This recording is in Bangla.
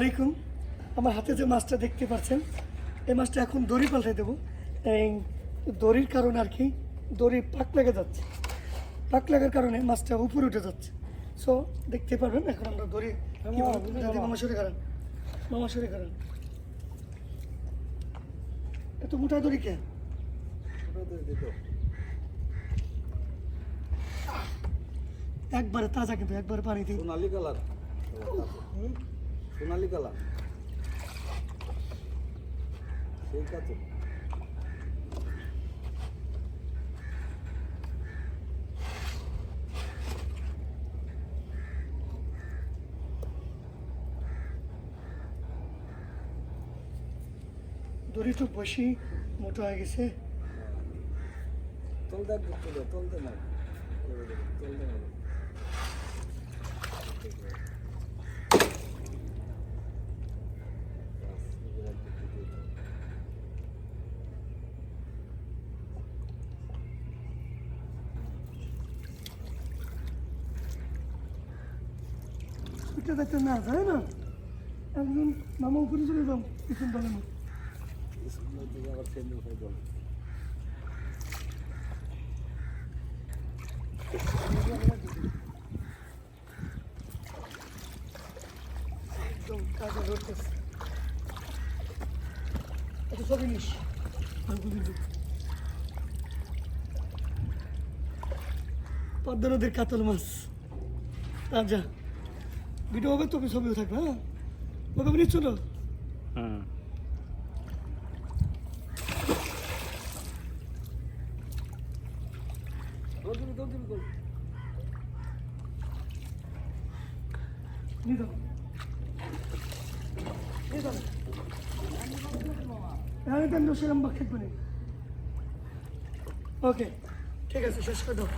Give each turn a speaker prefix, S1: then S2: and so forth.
S1: আলাইকুম। আমার হাতে যে মাছটা দেখতে পাচ্ছেন এই মাছটা এখন দড়ি পাল্টে দেবো। এই দড়ির কারণে আর কি দড়ি পাক লেগে যাচ্ছে। পাক লাগার কারণে মাছটা উপরে উঠে যাচ্ছে। সো দেখতে পারবেন এখন আমরা দড়ি মামা সরে কারণ মামা সরে কারণ এত মোটা দড়ি কে? একবারে তাজা কিন্তু একবারে পানি দিই
S2: সোনালি কালার। সোনালি কালার। সেই কাছে
S1: দড়ি একটু বেশি মোটা হয়ে গেছে।
S2: তুলতে তুলে তুলতে না তুলতে না
S1: Kutu veteriner değil mi? Evin mama
S2: okuyucu dedim. İsim dönemi.
S1: İsim dönemi var senin okuyucu. Это что видишь? Paddanadır katılmaz. Amca. Video হবে তবে ছবিও থাকবে হ্যাঁ? ওকে নিচ্ছ না
S3: হুম।
S1: আমি তো সেরকম বাক্যে ওকে ঠিক আছে শেষ করে দাও।